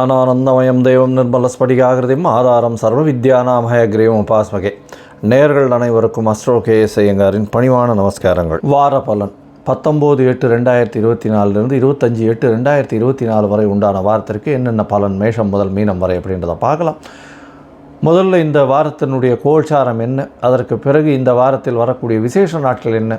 ஞானானந்தமயம் தெய்வம் நிர்மலஸ்படிகாகிருதியும் ஆதாரம் சர்வ வித்யானாமய கிரீவம் உபாஸ்மகே. நேர்கள் அனைவருக்கும் அஸ்ட்ரோ கே எஸ் ஐயங்காரின் பணிவான நமஸ்காரங்கள். வார பலன். பத்தொம்போது எட்டு ரெண்டாயிரத்தி இருபத்தி நாலுலேருந்து இருபத்தஞ்சி எட்டு ரெண்டாயிரத்தி இருபத்தி நாலு வரை உண்டான வாரத்திற்கு என்னென்ன பலன் மேஷம் முதல் மீனம் வரை அப்படின்றத பார்க்கலாம். முதல்ல இந்த வாரத்தினுடைய கோல்சாரம் என்ன? அதற்கு பிறகு இந்த வாரத்தில் வரக்கூடிய விசேஷ நாட்கள் என்ன?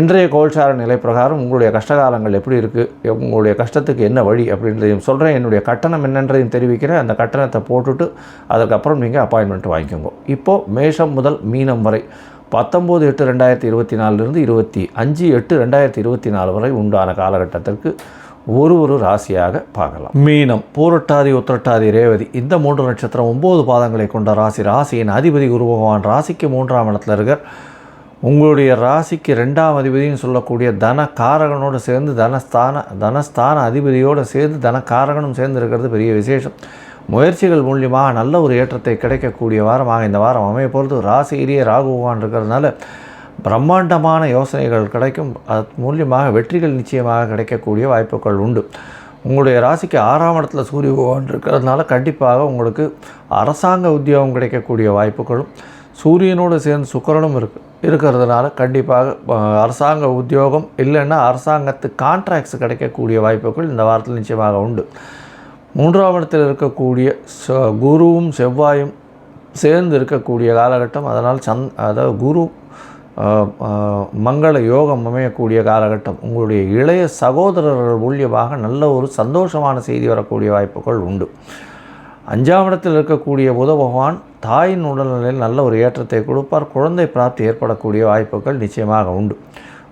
இன்றைய கோல்சார நிலை பிரகாரம் உங்களுடைய கஷ்டகாலங்கள் எப்படி இருக்குது உங்களுடைய கஷ்டத்துக்கு என்ன வழி அப்படின்றதையும் சொல்கிறேன் என்னுடைய கட்டணம் என்னன்றதையும் தெரிவிக்கிறேன். அந்த கட்டணத்தை போட்டுட்டு அதுக்கப்புறம் நீங்கள் அப்பாயின்மெண்ட் வாங்கிக்கோங்க. இப்போது மேஷம் முதல் மீனம் வரை பத்தொம்போது எட்டு ரெண்டாயிரத்தி இருபத்தி நாலுலேருந்து இருபத்தி அஞ்சு எட்டு ரெண்டாயிரத்தி இருபத்தி நாலு வரை உண்டான காலகட்டத்திற்கு ஒரு ஒரு ராசியாக பார்க்கலாம். மீனம் பூரட்டாதி உத்திரட்டாதி ரேவதி இந்த மூன்று நட்சத்திரம் ஒம்பது பாதங்களை கொண்ட ராசி. ராசியின் அதிபதி குரு பகவான் ராசிக்கு மூன்றாம் இடத்துல இருக்கிற உங்களுடைய ராசிக்கு ரெண்டாம் அதிபதினு சொல்லக்கூடிய தன காரகனோடு சேர்ந்து தனஸ்தான தனஸ்தான அதிபதியோடு சேர்ந்து தனக்காரகனும் சேர்ந்து இருக்கிறது பெரிய விசேஷம். முயற்சிகள் மூலியமாக நல்ல ஒரு ஏற்றத்தை கிடைக்கக்கூடிய வாரமாக இந்த வாரம் அமைய போகிறது. ராசியிலேயே ராகு பகவான் இருக்கிறதுனால பிரம்மாண்டமான யோசனைகள் கிடைக்கும். அது மூலியமாக வெற்றிகள் நிச்சயமாக கிடைக்கக்கூடிய வாய்ப்புகள் உண்டு. உங்களுடைய ராசிக்கு ஆறாம் இடத்துல சூரிய பகவான் இருக்கிறதுனால கண்டிப்பாக உங்களுக்கு அரசாங்க உத்தியோகம் கிடைக்கக்கூடிய வாய்ப்புகளும் சூரியனோடு சேர்ந்து சுக்கரனும் இருக்கு. இருக்கிறதுனால கண்டிப்பாக அரசாங்க உத்தியோகம் இல்லைன்னா அரசாங்கத்து கான்ட்ராக்ட்ஸ் கிடைக்கக்கூடிய வாய்ப்புகள் இந்த வாரத்தில் நிச்சயமாக உண்டு. மூன்றாம் இடத்தில் இருக்கக்கூடிய ச- குருவும் செவ்வாயும் சேர்ந்து இருக்கக்கூடிய காலகட்டம் அதனால் சந் அதாவது குரு மங்கள யோகம் அமையக்கூடிய காலகட்டம் உங்களுடைய இளைய சகோதரர்கள் மூலியமாக நல்ல ஒரு சந்தோஷமான செய்தி வரக்கூடிய வாய்ப்புகள் உண்டு. அஞ்சாம் இடத்தில் இருக்கக்கூடிய புத பகவான் தாயின் உடல்நிலையில் நல்ல ஒரு ஏற்றத்தை கொடுப்பார். குழந்தை பிராப்தி ஏற்படக்கூடிய வாய்ப்புகள் நிச்சயமாக உண்டு.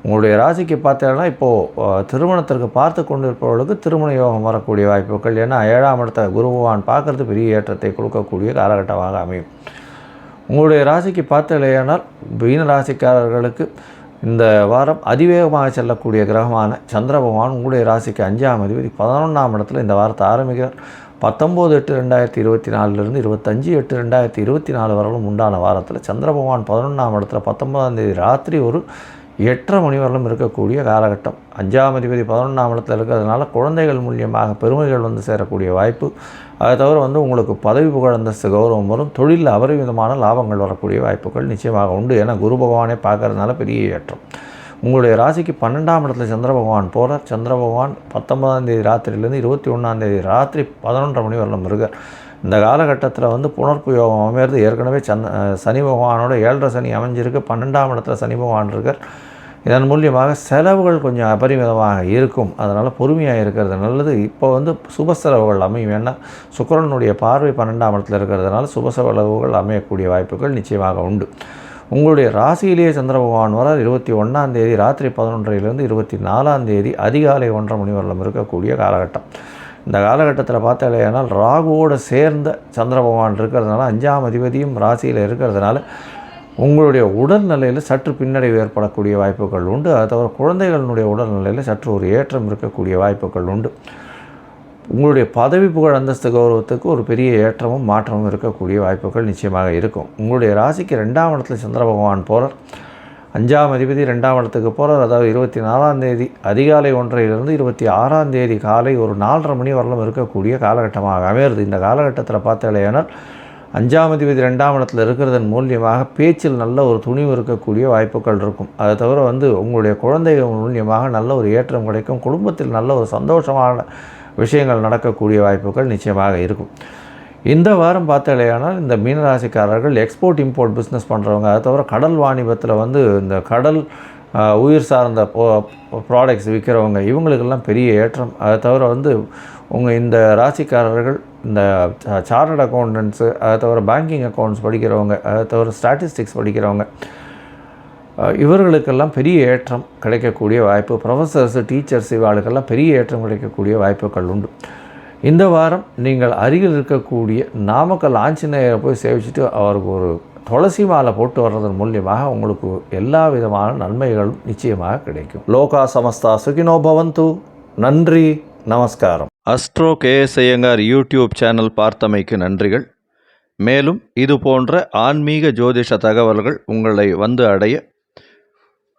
உங்களுடைய ராசிக்கு பார்த்தீங்கன்னா இப்போது திருமணத்திற்கு பார்த்து கொண்டிருப்பவர்களுக்கு திருமண யோகம் வரக்கூடிய வாய்ப்புகள். ஏன்னா ஏழாம் இடத்த குரு பகவான் பார்க்கறது பெரிய ஏற்றத்தை கொடுக்கக்கூடிய காலகட்டமாக அமையும். உங்களுடைய ராசிக்கு பார்த்தலையானால் மீன ராசிக்காரர்களுக்கு இந்த வாரம் அதிவேகமாக செல்லக்கூடிய கிரகமான சந்திர பகவான் உங்களுடைய ராசிக்கு அஞ்சாம் அதிபதி பதினொன்றாம் இடத்துல இந்த வாரத்தை ஆரம்பிக்கிறார். பத்தொம்போது எட்டு ரெண்டாயிரத்தி இருபத்தி நாலுலேருந்து இருபத்தஞ்சு எட்டு ரெண்டாயிரத்தி இருபத்தி நாலு வரலும் உண்டான வாரத்தில் சந்திர பகவான் பதினொன்றாம் இடத்துல பத்தொன்பதாம் தேதி ராத்திரி ஒரு எட்டரை மணி வரலும் இருக்கக்கூடிய காலகட்டம். அஞ்சாம் அதிபதி பதினொன்றாம் இடத்துல இருக்கிறதுனால குழந்தைகள் மூலியமாக பெருமைகள் வந்து சேரக்கூடிய வாய்ப்பு. அதை தவிர வந்து உங்களுக்கு பதவி புகழந்தஸ்து கௌரவம் வரும். தொழிலில் அபரிவிதமான லாபங்கள் வரக்கூடிய வாய்ப்புகள் நிச்சயமாக உண்டு. ஏன்னா குரு பகவானே பார்க்கறதுனால பெரிய ஏற்றம். உங்களுடைய ராசிக்கு பன்னெண்டாம் இடத்துல சந்திர பகவான் போகிறார் சந்திர பகவான் பத்தொன்பதாம் தேதி ராத்திரியிலேருந்து இருபத்தி ஒன்றாந்தேதி ராத்திரி பதினொன்றரை மணி வரலாம் இருக்கார். இந்த காலகட்டத்தில் வந்து புனர்ப்பு யோகம் அமையிறது ஏற்கனவே சந்த சனி பகவானோட ஏழரை சனி அமைஞ்சிருக்கு. பன்னெண்டாம் இடத்துல சனி பகவான் இருக்கார். இதன் மூலியமாக செலவுகள் கொஞ்சம் அபரிமிதமாக இருக்கும். அதனால் பொறுமையாக இருக்கிறது நல்லது. இப்போ வந்து சுப செலவுகள் அமையும். ஏன்னா சுக்கிரனுடைய பார்வை பன்னெண்டாம் இடத்துல இருக்கிறதுனால சுப செலவுகள் அமையக்கூடிய வாய்ப்புகள் நிச்சயமாக உண்டு. உங்களுடைய ராசியிலேயே சந்திர பகவான் வரார். இருபத்தி ஒன்றாம் தேதி ராத்திரி பதினொன்றையிலிருந்து இருபத்தி நாலாம் தேதி அதிகாலை ஒன்றரை மணி வரலும் இருக்கக்கூடிய காலகட்டம். இந்த காலகட்டத்தில் பார்த்தாலேயானால் ராகுவோடு சேர்ந்த சந்திர பகவான் இருக்கிறதுனால அஞ்சாம் அதிபதியும் ராசியில் இருக்கிறதுனால உங்களுடைய உடல்நிலையில் சற்று பின்னடைவு ஏற்படக்கூடிய வாய்ப்புகள் உண்டு. அதை தவிர குழந்தைகளினுடைய உடல்நிலையில் சற்று ஒரு ஏற்றம் இருக்கக்கூடிய வாய்ப்புகள் உண்டு. உங்களுடைய பதவி புகழ் அந்தஸ்து கௌரவத்துக்கு ஒரு பெரிய ஏற்றமும் மாற்றமும் இருக்கக்கூடிய வாய்ப்புகள் நிச்சயமாக இருக்கும். உங்களுடைய ராசிக்கு ரெண்டாம் இடத்துல சந்திர பகவான் போகிறார் அஞ்சாம் அதிபதி ரெண்டாம் இடத்துக்கு போகிறார் அதாவது இருபத்தி நாலாம் தேதி அதிகாலை ஒன்றையிலிருந்து இருபத்தி ஆறாம் தேதி காலை ஒரு நாலரை மணி வரலும் இருக்கக்கூடிய காலகட்டமாக அமையிறது. இந்த காலகட்டத்தில் பார்த்தாலேனால் அஞ்சாம் அதிபதி ரெண்டாம் இடத்துல இருக்கிறதன் மூலியமாக பேச்சில் நல்ல ஒரு துணிவு இருக்கக்கூடிய வாய்ப்புகள் இருக்கும். அதை தவிர வந்து உங்களுடைய குழந்தைகள் மூலியமாக நல்ல ஒரு ஏற்றம் கிடைக்கும். குடும்பத்தில் நல்ல ஒரு சந்தோஷமான விஷயங்கள் நடக்கக்கூடிய வாய்ப்புகள் நிச்சயமாக இருக்கும். இந்த வாரம் பார்த்தாலேயானால் இந்த மீனராசிக்காரர்கள் எக்ஸ்போர்ட் இம்போர்ட் பிஸ்னஸ் பண்ணுறவங்க அதை தவிர கடல் வாணிபத்தில் வந்து இந்த கடல் உயிர் சார்ந்த ப்ராடக்ட்ஸ் விற்கிறவங்க இவங்களுக்கெல்லாம் பெரிய ஏற்றம். அதை தவிர வந்து உங்கள் இந்த ராசிக்காரர்கள் இந்த சார்ட்டட் அக்கௌண்டன்ஸு அதை தவிர பேங்கிங் அக்கௌண்ட்ஸ் படிக்கிறவங்க அதை தவிர ஸ்டாட்டிஸ்டிக்ஸ் படிக்கிறவங்க இவர்களுக்கெல்லாம் பெரிய ஏற்றம் கிடைக்கக்கூடிய வாய்ப்பு ப்ரொஃபஸர்ஸு டீச்சர்ஸ் இவாளுக்கெல்லாம் பெரிய ஏற்றம் கிடைக்கக்கூடிய வாய்ப்புகள் உண்டு. இந்த வாரம் நீங்கள் அருகில் இருக்கக்கூடிய நாமக்கல் ஆஞ்சநேயரை போய் சேவிச்சுட்டு அவருக்கு ஒரு துளசி மாலை போட்டு வர்றதன் மூலியமாக உங்களுக்கு எல்லா விதமான நன்மைகளும் நிச்சயமாக கிடைக்கும். லோகா சமஸ்தா சுகினோ பவந்து. நன்றி நமஸ்காரம். Astro K S Iyengar YouTube channel பார்த்தமைக்கு நன்றிகள். மேலும் இது போன்ற ஆன்மீக ஜோதிஷ தகவல்கள் உங்களை வந்து அடைய